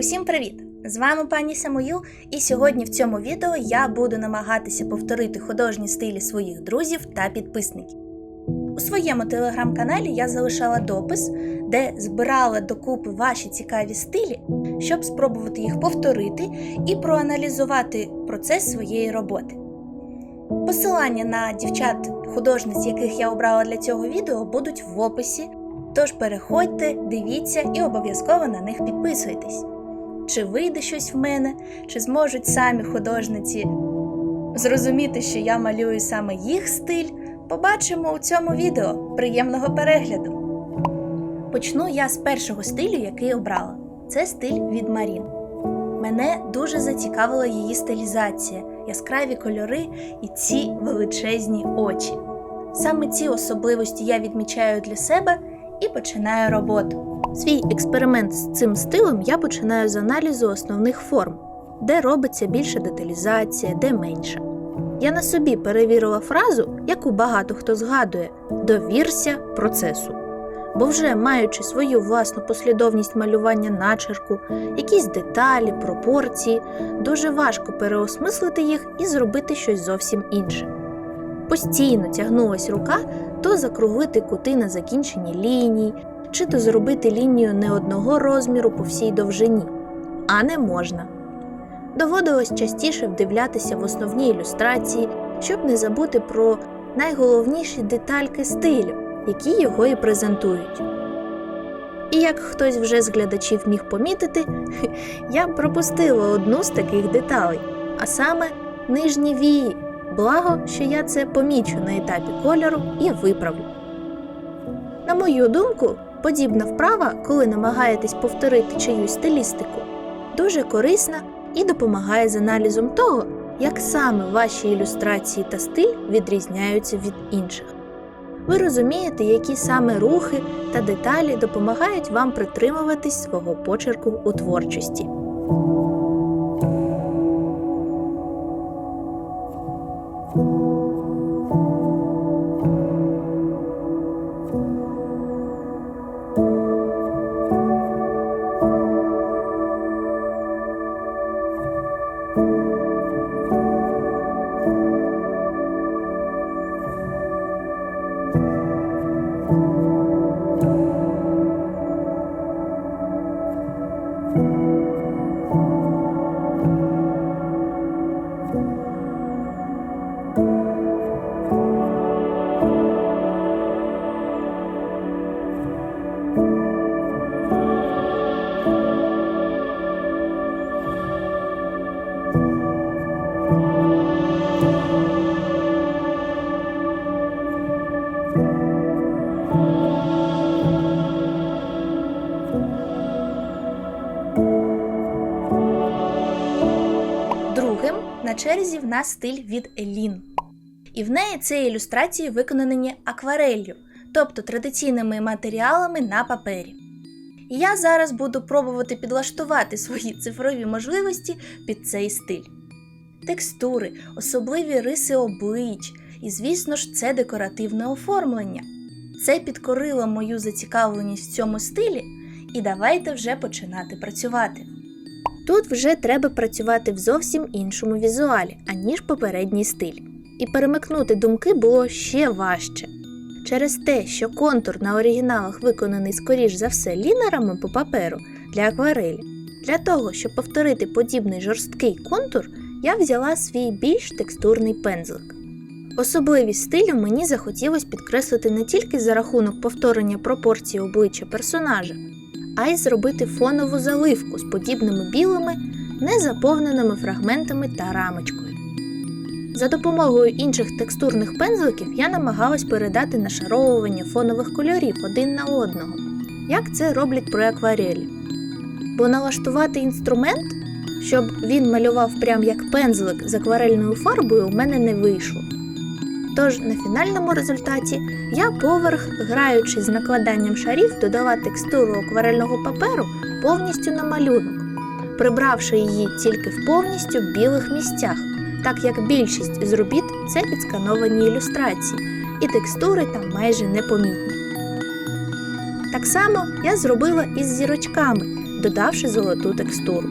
Усім привіт! З вами пані Самоїл, і сьогодні в цьому відео я буду намагатися повторити художні стилі своїх друзів та підписників. У своєму телеграм-каналі я залишала допис, де збирала докупи ваші цікаві стилі, щоб спробувати їх повторити і проаналізувати процес своєї роботи. Посилання на дівчат художниць, яких я обрала для цього відео, будуть в описі. Тож переходьте, дивіться і обов'язково на них підписуйтесь. Чи вийде щось в мене, чи зможуть самі художниці зрозуміти, що я малюю саме їх стиль, побачимо у цьому відео. Приємного перегляду! Почну я з першого стилю, який обрала. Це стиль від Марін. Мене дуже зацікавила її стилізація, яскраві кольори і ці величезні очі. Саме ці особливості я відмічаю для себе і починаю роботу. Свій експеримент з цим стилем я починаю з аналізу основних форм, де робиться більше деталізація, де менше. Я на собі перевірила фразу, яку багато хто згадує: довірся процесу. Бо вже маючи свою власну послідовність малювання начерку, якісь деталі, пропорції, дуже важко переосмислити їх і зробити щось зовсім інше. Постійно тягнулась рука то закруглити кути на закінченні ліній, чи то зробити лінію не одного розміру по всій довжині, а не можна. Доводилось частіше вдивлятися в основні ілюстрації, щоб не забути про найголовніші детальки стилю, які його і презентують. І як хтось вже з глядачів міг помітити, я пропустила одну з таких деталей, а саме нижні вії. Благо, що я це помічу на етапі кольору і виправлю. На мою думку, подібна вправа, коли намагаєтесь повторити чиюсь стилістику, дуже корисна і допомагає з аналізом того, як саме ваші ілюстрації та стиль відрізняються від інших. Ви розумієте, які саме рухи та деталі допомагають вам притримуватись свого почерку у творчості. Черзі в нас стиль від Елін. І в неї ці ілюстрації виконані аквареллю, тобто традиційними матеріалами на папері. І я зараз буду пробувати підлаштувати свої цифрові можливості під цей стиль. Текстури, особливі риси облич, і, звісно ж, це декоративне оформлення. Це підкорило мою зацікавленість в цьому стилі, і давайте вже починати працювати. Тут вже треба працювати в зовсім іншому візуалі, аніж попередній стиль. І перемикнути думки було ще важче. Через те, що контур на оригіналах виконаний скоріш за все лінерами по паперу для акварелі. Для того, щоб повторити подібний жорсткий контур, я взяла свій більш текстурний пензлик. Особливість стилю мені захотілося підкреслити не тільки за рахунок повторення пропорції обличчя персонажа, а й зробити фонову заливку з подібними білими, незаповненими фрагментами та рамочкою. За допомогою інших текстурних пензликів я намагалась передати нашаровування фонових кольорів один на одного, як це роблять при акварелі. Бо налаштувати інструмент, щоб він малював прям як пензлик з акварельною фарбою, у мене не вийшло. Тож на фінальному результаті я поверх, граючи з накладанням шарів, додала текстуру акварельного паперу повністю на малюнок, прибравши її тільки в повністю білих місцях, так як більшість з робіт це підскановані ілюстрації, і текстури там майже непомітні. Так само я зробила із зірочками, додавши золоту текстуру.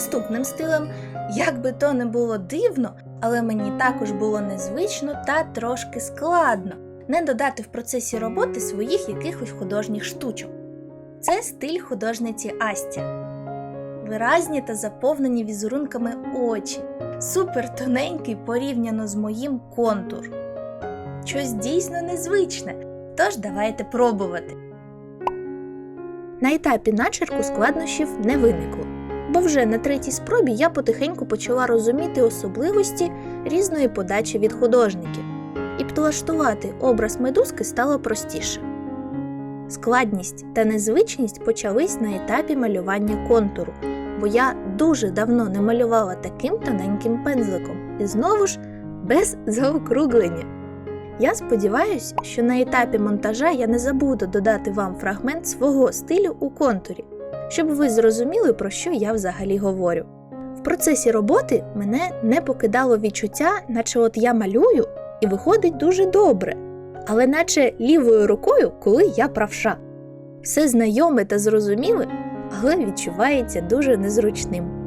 Наступним стилем, як би то не було дивно, але мені також було незвично та трошки складно не додати в процесі роботи своїх якихось художніх штучок. Це стиль художниці Астя. Виразні та заповнені візерунками очі, супер тоненький порівняно з моїм контур. Щось дійсно незвичне, тож давайте пробувати. На етапі начерку складнощів не виникло бо вже на третій спробі я потихеньку почала розуміти особливості різної подачі від художників, і підлаштувати образ медузки стало простіше. Складність та незвичність почались на етапі малювання контуру, бо я дуже давно не малювала таким тоненьким пензликом і знову ж без заокруглення. Я сподіваюся, що на етапі монтажа я не забуду додати вам фрагмент свого стилю у контурі щоб ви зрозуміли, про що я взагалі говорю. В процесі роботи мене не покидало відчуття, наче от я малюю і виходить дуже добре, але наче лівою рукою, коли я правша. Все знайоме та зрозуміле, але відчувається дуже незручним.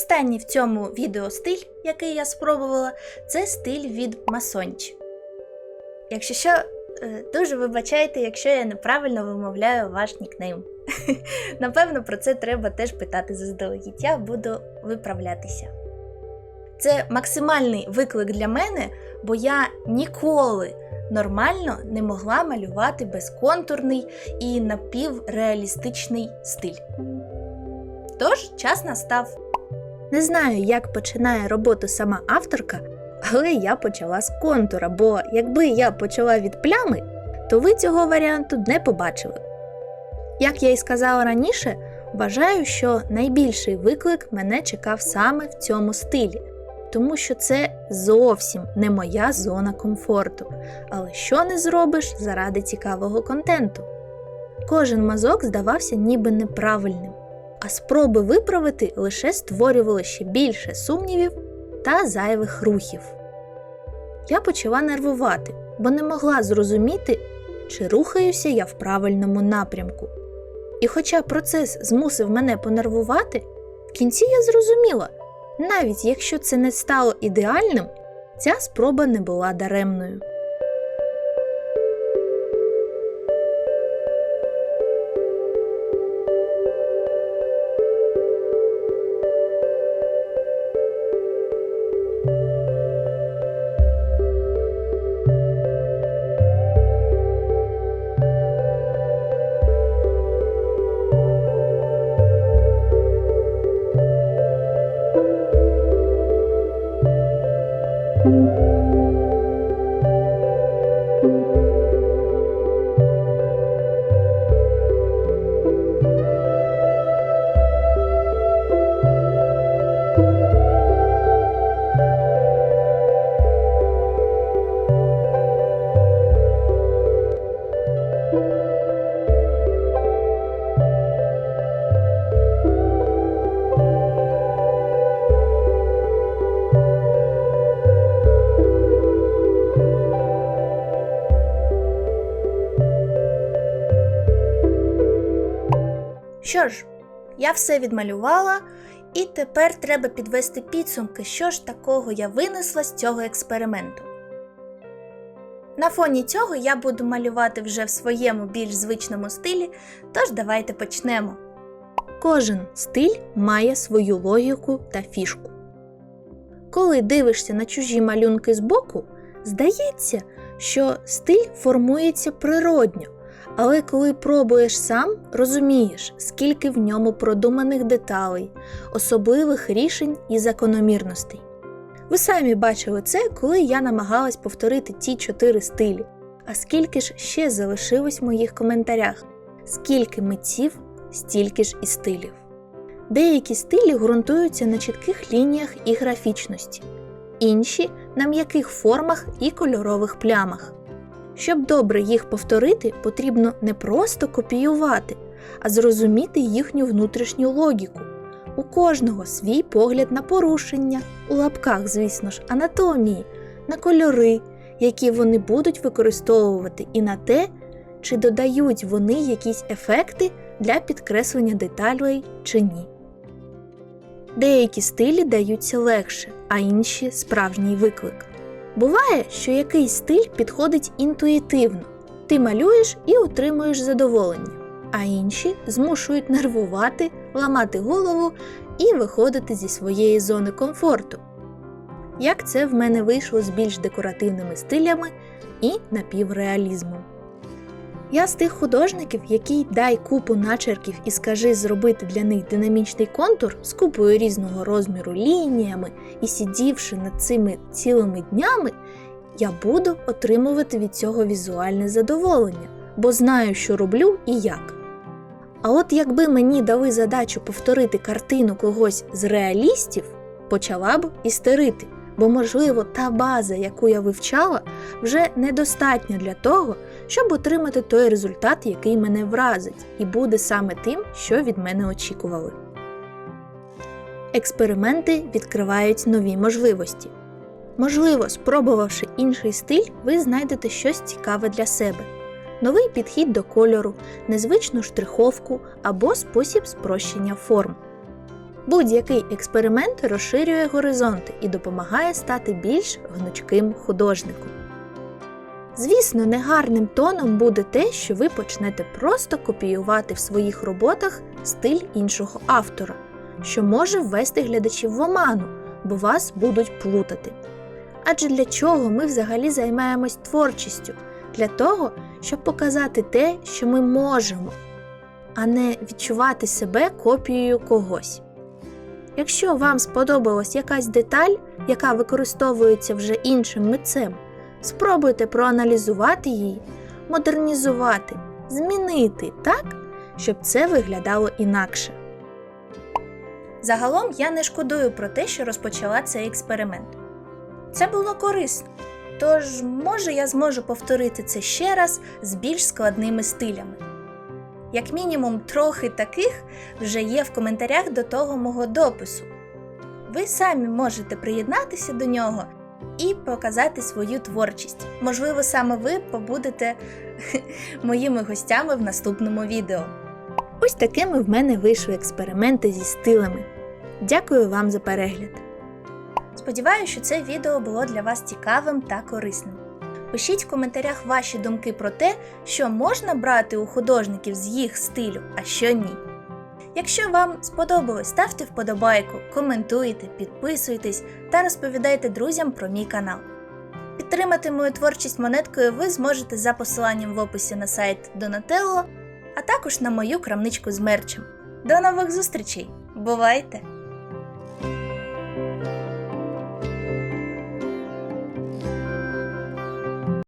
Останній в цьому відео стиль, який я спробувала, це стиль від Масончі. Якщо що, е, дуже вибачайте, якщо я неправильно вимовляю ваш нікнейм. Напевно, про це треба теж питати заздалегідь. Я буду виправлятися. Це максимальний виклик для мене, бо я ніколи нормально не могла малювати безконтурний і напівреалістичний стиль. Тож, час настав. Не знаю, як починає роботу сама авторка, але я почала з контура, бо якби я почала від плями, то ви цього варіанту не побачили. Як я й сказала раніше, вважаю, що найбільший виклик мене чекав саме в цьому стилі, тому що це зовсім не моя зона комфорту. Але що не зробиш заради цікавого контенту? Кожен мазок здавався ніби неправильним а спроби виправити лише створювали ще більше сумнівів та зайвих рухів. Я почала нервувати, бо не могла зрозуміти, чи рухаюся я в правильному напрямку. І хоча процес змусив мене понервувати, в кінці я зрозуміла, навіть якщо це не стало ідеальним, ця спроба не була даремною. Що ж, я все відмалювала, і тепер треба підвести підсумки, що ж такого я винесла з цього експерименту. На фоні цього я буду малювати вже в своєму більш звичному стилі, тож давайте почнемо. Кожен стиль має свою логіку та фішку. Коли дивишся на чужі малюнки збоку, здається, що стиль формується природньо, але коли пробуєш сам, розумієш, скільки в ньому продуманих деталей, особливих рішень і закономірностей. Ви самі бачили це, коли я намагалась повторити ті чотири стилі. А скільки ж ще залишилось в моїх коментарях? Скільки митців, стільки ж і стилів. Деякі стилі ґрунтуються на чітких лініях і графічності, інші на м'яких формах і кольорових плямах. Щоб добре їх повторити, потрібно не просто копіювати, а зрозуміти їхню внутрішню логіку. У кожного свій погляд на порушення, у лапках, звісно ж, анатомії, на кольори, які вони будуть використовувати, і на те, чи додають вони якісь ефекти для підкреслення деталей чи ні. Деякі стилі даються легше, а інші справжній виклик. Буває, що якийсь стиль підходить інтуїтивно, ти малюєш і отримуєш задоволення, а інші змушують нервувати, ламати голову і виходити зі своєї зони комфорту. Як це в мене вийшло з більш декоративними стилями і напівреалізмом. Я з тих художників, який дай купу начерків і скажи зробити для них динамічний контур з купою різного розміру лініями і сидівши над цими цілими днями, я буду отримувати від цього візуальне задоволення, бо знаю, що роблю і як. А от якби мені дали задачу повторити картину когось з реалістів, почала б істерити, бо, можливо, та база, яку я вивчала, вже недостатня для того, щоб отримати той результат, який мене вразить, і буде саме тим, що від мене очікували. Експерименти відкривають нові можливості. Можливо, спробувавши інший стиль, ви знайдете щось цікаве для себе, новий підхід до кольору, незвичну штриховку або спосіб спрощення форм. Будь-який експеримент розширює горизонти і допомагає стати більш гнучким художником. Звісно, негарним тоном буде те, що ви почнете просто копіювати в своїх роботах стиль іншого автора, що може ввести глядачів в оману, бо вас будуть плутати. Адже для чого ми взагалі займаємось творчістю? Для того, щоб показати те, що ми можемо, а не відчувати себе копією когось. Якщо вам сподобалась якась деталь, яка використовується вже іншим митцем, спробуйте проаналізувати її, модернізувати, змінити так, щоб це виглядало інакше. Загалом я не шкодую про те, що розпочала цей експеримент. Це було корисно. Тож, може, я зможу повторити це ще раз з більш складними стилями. Як мінімум, трохи таких вже є в коментарях до того мого допису. Ви самі можете приєднатися до нього і показати свою творчість. Можливо, саме ви побудете моїми гостями в наступному відео. Ось такими в мене вийшли експерименти зі стилями. Дякую вам за перегляд! Сподіваюся, що це відео було для вас цікавим та корисним. Пишіть в коментарях ваші думки про те, що можна брати у художників з їх стилю, а що ні. Якщо вам сподобалось, ставте вподобайку, коментуйте, підписуйтесь та розповідайте друзям про мій канал. Підтримати мою творчість монеткою ви зможете за посиланням в описі на сайт Donatello, а також на мою крамничку з мерчем. До нових зустрічей! Бувайте!